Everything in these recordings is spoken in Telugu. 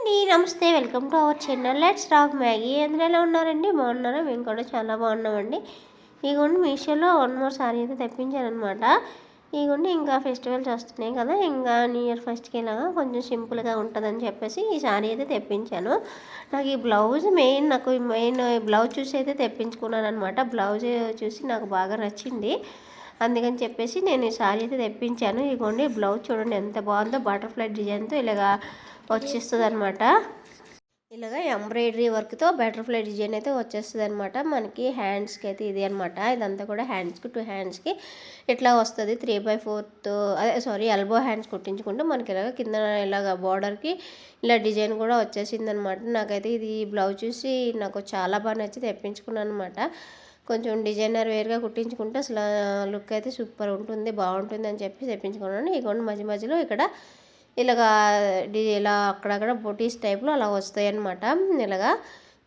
అండి నమస్తే welcome to our channel let's rock Maggi ఎందులో ఎలా ఉన్నారండి? బాగున్నారా? మేము కూడా చాలా బాగున్నామండి. ఇదిగోండి మీషోలో వన్ మోర్ సారీ అయితే తెప్పించాను అనమాట ఇంకా ఫెస్టివల్స్ వస్తున్నాయి కదా ఇంకా న్యూ ఇయర్ ఫస్ట్కి ఇలాగా కొంచెం సింపుల్గా ఉంటుందని చెప్పేసి ఈ సారీ అయితే తెప్పించాను. నాకు ఈ బ్లౌజ్ మెయిన్ నాకు మెయిన్ బ్లౌజ్ చూసి అయితే తెప్పించుకున్నాను అనమాట బ్లౌజ్ చూసి నాకు బాగా నచ్చింది. అందుకని చెప్పేసి నేను ఈ శారీ అయితే తెప్పించాను. ఇదిగోండి బ్లౌజ్ చూడండి ఎంత బాగుందో బటర్ఫ్లై డిజైన్తో ఇలాగా వచ్చేస్తుంది అనమాట ఇలాగ ఎంబ్రాయిడరీ వర్క్తో బటర్ఫ్లై డిజైన్ అయితే వచ్చేస్తుంది అనమాట మనకి హ్యాండ్స్కి అయితే ఇది అనమాట ఇదంతా కూడా హ్యాండ్స్కి టూ హ్యాండ్స్కి ఇట్లా వస్తుంది. త్రీ బై ఫోర్త్ అదే సారీ ఎల్బో హ్యాండ్స్ కుట్టించుకుంటే మనకి ఇలాగ కింద ఇలాగ బార్డర్కి ఇలా డిజైన్ కూడా వచ్చేసింది అనమాట నాకైతే ఇది బ్లౌజ్ చూసి నాకు చాలా బాగా నచ్చి తెప్పించుకున్నాను అనమాట కొంచెం డిజైనర్ వేర్గా కుట్టించుకుంటే అసలు లుక్ అయితే సూపర్ ఉంటుంది బాగుంటుంది అని చెప్పి తెప్పించుకున్నాను ఇగోండి మధ్య మధ్యలో ఇక్కడ ఇలాగా ఇలా అక్కడక్కడ బొటీస్ టైప్లో అలా వస్తాయి అనమాట ఇలాగా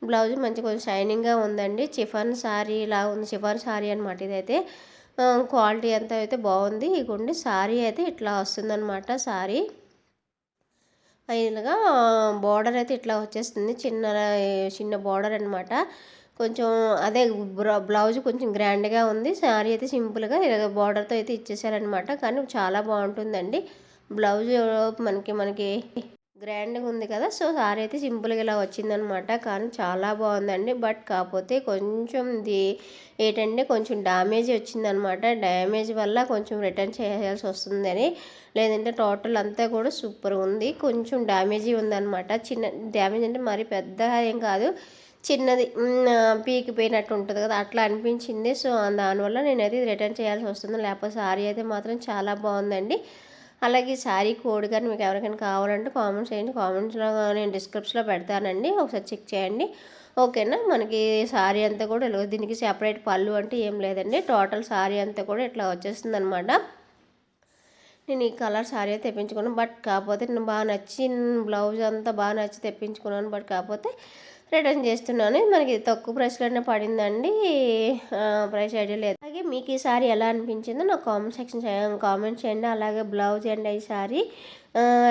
బ్లౌజ్ మంచి కొంచెం షైనింగ్గా ఉందండి. చిఫాన్ శారీ ఇలా ఉంది చిఫాన్ శారీ అనమాట ఇదైతే. క్వాలిటీ అంతా అయితే బాగుంది. ఇగోండి శారీ అయితే ఇట్లా వస్తుందన్నమాట శారీ ఇలాగా బార్డర్ అయితే ఇట్లా వచ్చేస్తుంది చిన్న చిన్న బార్డర్ అనమాట కొంచెం అదే బ్లౌజ్ కొంచెం గ్రాండ్గా ఉంది. శారీ అయితే సింపుల్గా ఇలాగ బార్డర్తో అయితే ఇచ్చేసారనమాట కానీ చాలా బాగుంటుందండి. బ్లౌజ్ మనకి మనకి గ్రాండ్గా ఉంది కదా సో సారీ అయితే సింపుల్గా ఇలా వచ్చిందనమాట కానీ చాలా బాగుందండి. బట్ కాకపోతే కొంచెం ఇది ఏంటంటే కొంచెం డ్యామేజ్ వచ్చిందనమాట డ్యామేజ్ వల్ల కొంచెం రిటర్న్ చేయాల్సి వస్తుందని. లేదంటే టోటల్ అంతా కూడా సూపర్ ఉంది. కొంచెం డ్యామేజీ ఉందనమాట చిన్న డ్యామేజ్ అంటే మరి పెద్ద ఏం కాదు. చిన్నది పీకిపోయినట్టు ఉంటుంది కదా అట్లా అనిపించింది. సో దానివల్ల నేనైతే రిటర్న్ చేయాల్సి వస్తుంది. లేకపోతే సారీ అయితే మాత్రం చాలా బాగుందండి. అలాగే శారీ కోడ్ కానీ మీకు ఎవరికైనా కావాలంటే కామెంట్స్ చేయండి. కామెంట్స్లో నేను డిస్క్రిప్షన్లో పెడతానండి. ఒకసారి చెక్ చేయండి. ఓకేనా? మనకి శారీ అంతా కూడా ఇలా దీనికి సెపరేట్ పళ్ళు అంటే ఏం లేదండి. టోటల్ శారీ అంతా కూడా ఇట్లా వచ్చేస్తుంది అనమాట నేను ఈ కలర్ శారీ తెప్పించుకున్నాను. బట్ కాకపోతే నేను బాగా నచ్చి బ్లౌజ్ అంతా బాగా నచ్చి తెప్పించుకున్నాను. బట్ కాకపోతే రిటర్న్ చేస్తున్నాను. మనకి తక్కువ ప్రైస్లోనే పడిందండి. ప్రైస్ ఐడియా లేదు. అలాగే మీకు ఈ సారీ ఎలా అనిపించిందో నాకు కామెంట్ సెక్షన్ కామెంట్ చేయండి. అలాగే బ్లౌజ్ అండి ఈ సారీ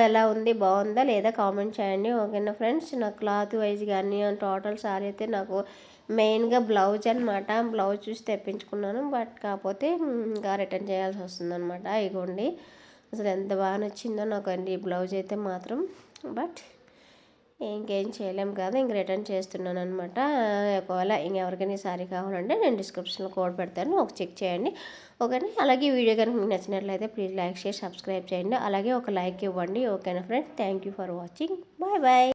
ఎలా ఉంది బాగుందా లేదా కామెంట్ చేయండి. ఓకేనా ఫ్రెండ్స్ నా క్లాత్ వైజ్ కానీ టోటల్ సారీ అయితే నాకు మెయిన్గా బ్లౌజ్ అనమాట బ్లౌజ్ చూసి తెప్పించుకున్నాను. బట్ కాకపోతే ఇంకా రిటర్న్ చేయాల్సి వస్తుంది అనమాట ఇగోండి. అసలు ఎంత బాగా నచ్చిందో నాకు అండి ఈ బ్లౌజ్ అయితే మాత్రం. బట్ ఇంకేం చేయలేం కదా ఇంక రిటర్న్ చేస్తున్నాను అనమాట ఒకవేళ ఇంకెవరికైనా సారీ కావాలంటే నేను డిస్క్రిప్షన్లో కోడ్ పెడతాను ఒక చెక్ చేయండి. ఓకేనా? అలాగే వీడియో కనుక మీకు నచ్చినట్లయితే ప్లీజ్ లైక్ షేర్ సబ్స్క్రైబ్ చేయండి. అలాగే ఒక లైక్ ఇవ్వండి. ఓకేనా friends? Thank for watching. Bye bye.